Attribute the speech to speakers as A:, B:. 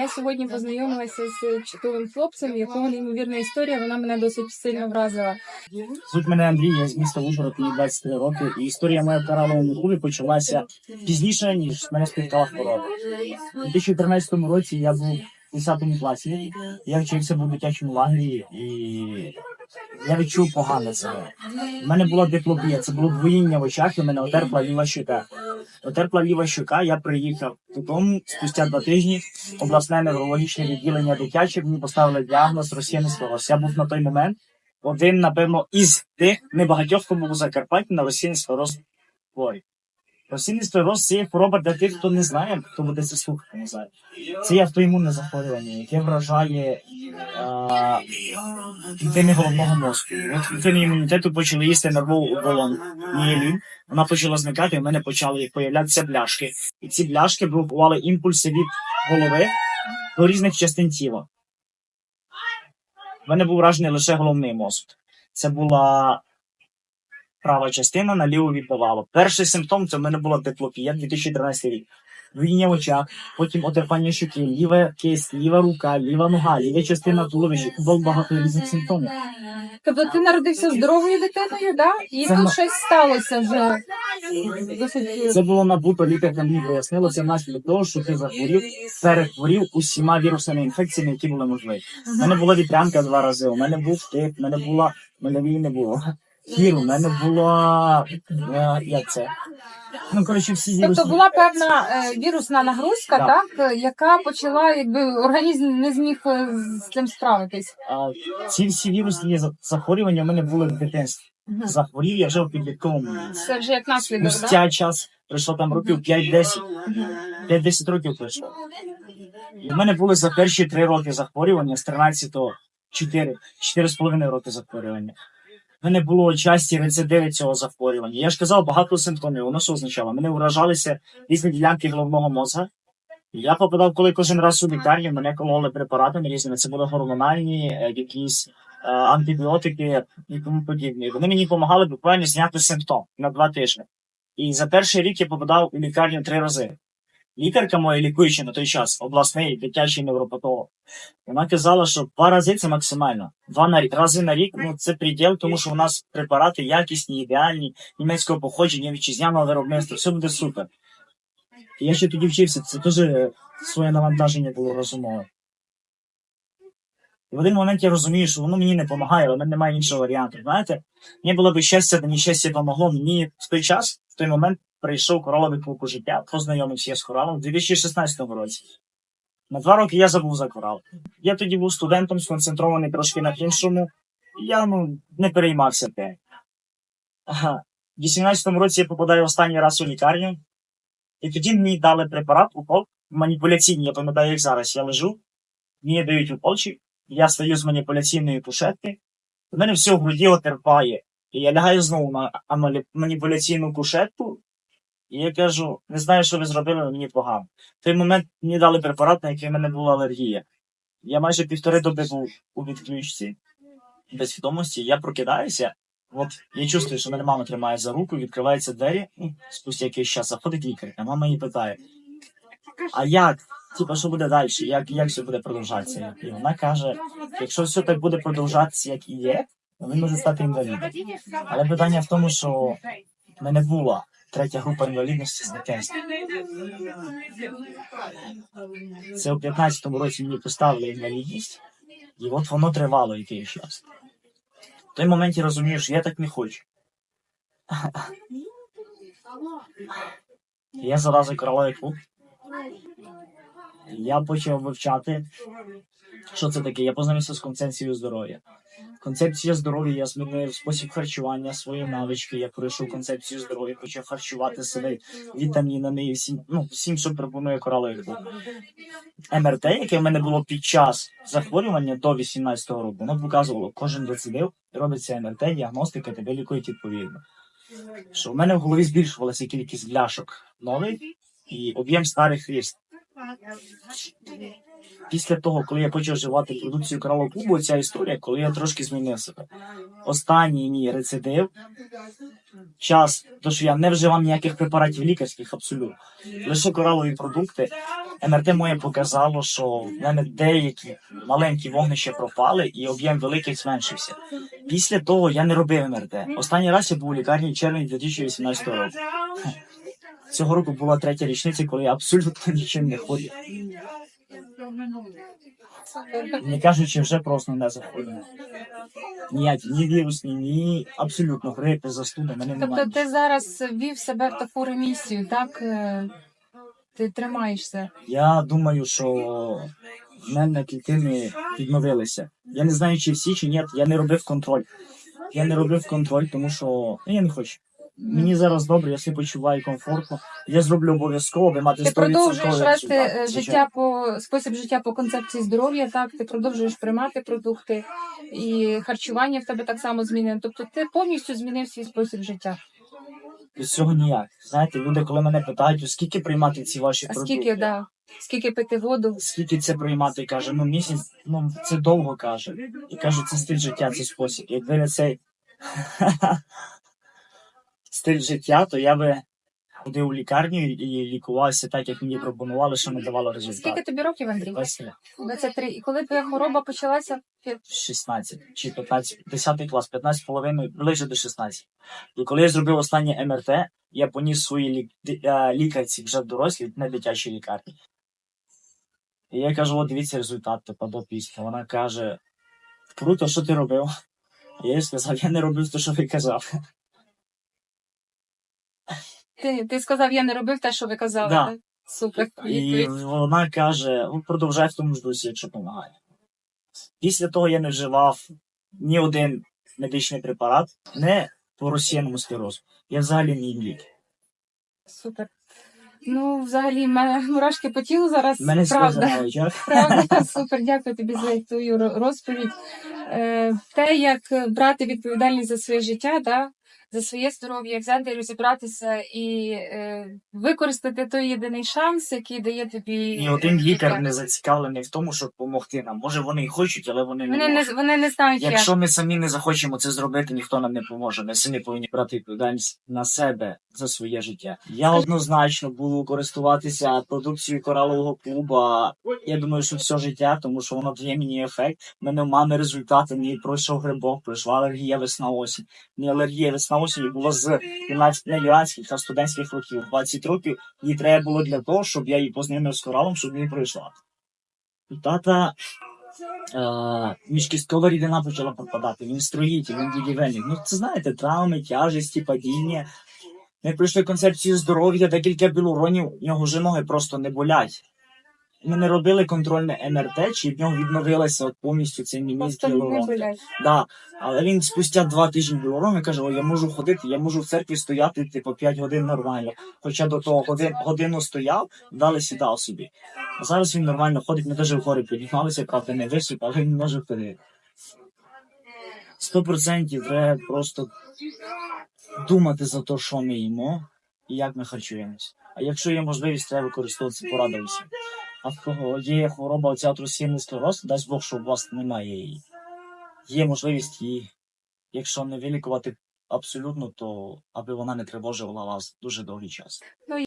A: Я сьогодні познайомилася з чудовим хлопцем, якого неймовірна історія. Вона мене досить сильно вразила.
B: Звуть мене Андрій, я з міста Ужгород, мені 23 роки, і історія моя кораловому клубі почалася пізніше, ніж мене спіткала хвороба. У 2013 році я був у 10 класі, я вчився в дитячому лагері, і я відчув погане себе. У мене була диплопія, це було двоїння в очах, і мене отерпла ліва щука. Отерпла ліва щука, я приїхав додому спустя два тижні. Обласне неврологічне відділення дитяче мені поставили діагноз склероз. Я був на той момент один, напевно, із тих небагатьох, хто був у Закарпатті на розсіяний склероз хворий. Розсіяний склероз це є хвороба для тих, хто не знає, хто буде це слухати, не знає. Це є автоімунне захворювання, яке вражає клітини головного мозку. От клітини імунітету почали їсти нервову оболонку. Мієлін. Вона почала зникати, і в мене почали появлятися бляшки. І ці бляшки блокували імпульси від голови до різних частин тіла. В мене був вражений лише головний мозок. Це була права частина, наліво відбивало. Перший симптом це в мене була диплопія 2013 рік. Двоїння в очах, потім отерпання щуки, ліва кисть, ліва рука, ліва нога, ліва частина туловища. Було багато різних симптомів.
A: Тобто ти народився здоровою дитиною, да? І
B: Це
A: тут
B: ма-
A: щось сталося вже. Досить
B: Це було набуто лікар мені пояснило, це внаслідок того, що ти захворів, перехворів усіма вірусними інфекціями, які були можливі. У мене була вітрянка два рази, у мене був тип, у мене була малярії не було. Хір, у мене була е, як це? Ну коротше, всі
A: Тобто була певна е, вірусна нагрузка,
B: Так.
A: так, е, яка почала, якби організм не зміг е, з цим справитись.
B: А, ці всі вірусні за- захворювання у мене були в дитинстві. Захворів я вже в підлітковому віці.
A: Це вже як наслідок, да?
B: Спустя час пройшло там років 5-10. 5-10 років пройшло. І в мене були за перші три роки захворювання з 13-го 4, 4,5 роки захворювання. В мене було часті рецидиви цього захворювання. Я ж казав, багато симптомів. Воно що означало? Мене вражалися різні ділянки головного мозга. Я попадав, коли кожен раз у лікарню, мене кололи препаратами різними. Це були гормональні, е, якісь е, антибіотики і тому подібне. Вони мені допомагали буквально зняти симптом на два тижні. І за перший рік я попадав у лікарню три рази. Лікарка моя лікуюча на той час, обласний дитячий невропатолог. Вона казала, що два рази це максимально. Два на рази на рік ну це приділ, тому що у нас препарати якісні, ідеальні, німецького походження, вітчизняного виробництва, все буде супер. Я ще тоді вчився, це теж е, своє навантаження було розумове. І в один момент я розумію, що воно мені не допомагає, але в мене немає іншого варіанту. Знаєте, мені було б щастя, та нещастя допомогло. Мені в той час, в той момент, прийшов кораловий клуб у життя, познайомився з коралом у 2016 році. На два роки я забув за корал. Я тоді був студентом, сконцентрований трошки на іншому. Я ну, не переймався те. Ага. В 18-му році я попадаю останній раз у лікарню, і тоді мені дали препарат, укол, маніпуляційний, я пам'ятаю, як зараз. Я лежу, мені дають уколчик, я стою з маніпуляційної кушетки, в мене все в груді отерпає. І я лягаю знову на маніпуляційну кушетку, і я кажу, не знаю, що ви зробили, але мені погано. В той момент мені дали препарат, на який в мене була алергія. Я майже півтори доби був у відключці, без свідомості. Я прокидаюся. От я чувствую, що мене мама тримає за руку, відкриваються двері. Ну, спустя якийсь час заходить лікар, а мама її питає: А як? Типа, що буде далі? Як, як все буде продовжатися? І вона каже: якщо все так буде продовжатися, як і є, то він може стати інвалідом. Але питання в тому, що в мене була третя група інвалідності з дитинства. Це у 15-му році мені поставили інвалідність, і от воно тривало якийсь час. В той момент я розумію, що я так не хочу. Я залазив клуб. Я почав вивчати, що це таке. Я познайомився з концепцією здоров'я. Концепція здоров'я, я змінив спосіб харчування, свої навички. Я пройшов концепцію здоров'я, почав харчувати себе вітамінами і всім, ну, всім, що пропонує кораловий. МРТ, яке в мене було під час захворювання до 18-го року, воно показувало, кожен рецидив робиться МРТ, діагностика, тебе лікують відповідно. Що в мене в голові збільшувалася кількість бляшок нових і об'єм старих ріст. Після того, коли я почав вживати продукцію коралового клубу, ця історія, коли я трошки змінив себе. Останній мій рецидив, час, то що я не вживав ніяких препаратів лікарських абсолютно. Лише коралові продукти. МРТ моє показало, що в мене деякі маленькі вогнища пропали і об'єм великий зменшився. Після того я не робив МРТ. Останній раз я був у лікарні в червні 2018 року. Цього року була третя річниця, коли я абсолютно нічим не ходив. Не кажучи, вже просто не захворював. Ніякі, ні вірусні, ні абсолютно грипи, застуди, мене немає.
A: Тобто ти зараз ввів себе в таку ремісію, так? Е, Ти тримаєшся.
B: Я думаю, що в мене клітини відновилися. Я не знаю, чи всі, чи ні. Я не робив контроль. Я не робив контроль, тому що ну, я не хочу. Мені зараз добре, я себе почуваю комфортно. Я зроблю обов'язково, аби мати
A: Ти
B: 100%
A: продовжуєш вести е,
B: результат.
A: життя по спосіб життя по концепції здоров'я, так ти продовжуєш приймати продукти, і харчування в тебе так само змінено. Тобто ти повністю змінив свій спосіб життя.
B: Без цього ніяк. Знаєте, люди, коли мене питають, скільки приймати ці ваші
A: А
B: продукти,
A: скільки да, скільки пити воду?
B: скільки це приймати, каже, ну місяць, ну це довго каже. І каже, це стиль життя, це спосіб. Якби не цей стиль життя, то я би ходив у лікарню і лікувався так, як мені пропонували, що не давало
A: Скільки тобі років, Андрій? 23. І коли твоя хвороба почалася?
B: 16 чи 15, 10 клас, 15 половиною, ближче до 16. І коли я зробив останнє МРТ, я поніс свої лік... е, лікарці вже дорослі, не дитячій лікарні. І я кажу, от дивіться результат, типа до після. Вона каже: круто, що ти робив? Я їй сказав, я не робив те, що ви казав.
A: Ти, ти сказав, я не робив те, що ви казали.
B: Да.
A: так? Супер.
B: І вона каже: «Ну, продовжай в тому ж дусі, якщо допомагає. Після того я не вживав ні один медичний препарат, не по розсіяному склерозу. Я взагалі не їм ліки.
A: Супер. Ну, взагалі, в мене мурашки по тілу зараз.
B: Мене
A: правда. Правда, супер, дякую тобі за твою розповідь. Е, те, як брати відповідальність за своє життя, да, за своє здоров'я, взяти розібратися і е, використати той єдиний шанс, який дає тобі.
B: Ні один
A: е,
B: лікар не зацікавлений в тому, щоб допомогти нам. Може, вони і хочуть, але вони не
A: Вони не, вони не знають, як.
B: Якщо ми самі не захочемо це зробити, ніхто нам не поможе. Ми самі повинні брати відповідальність на себе за своє життя. Я однозначно буду користуватися продукцією коралового клуба. Я думаю, що все життя, тому що воно дає мені ефект. У мене мами результати. Мені пройшов грибок, пройшла алергія весна осінь. Мені алергія весна осінь була з 15 не юанських, а студентських років. 20 років їй треба було для того, щоб я її познайомив з коралом, щоб мені пройшла. Тата е, міжкісткова рідина почала пропадати. Він строїтель, він будівельник. Ну, це знаєте, травми, тяжесті, падіння. Ми пройшли концепцію здоров'я, декілька білуронів, в нього вже ноги просто не болять. Ми не робили контрольне МРТ, чи в нього відновилося от повністю цей білурон.
A: болять.
B: Да. Але він спустя два тижні білором і каже: О, я можу ходити, я можу в церкві стояти типу 5 годин нормально. Хоча до того годин, годину стояв, далі сідав собі. А зараз він нормально ходить, ми теж в горі піднімалися, правда, не високо, але він може ходити. Сто процентів треба просто думати за те, що ми їмо і як ми харчуємося. А якщо є можливість, треба використовуватися порада. А в кого є хвороба оця трусінний склероз, дасть Бог, що у вас немає її. Є можливість її, якщо не вилікувати абсолютно, то аби вона не тривожила вас дуже довгий час.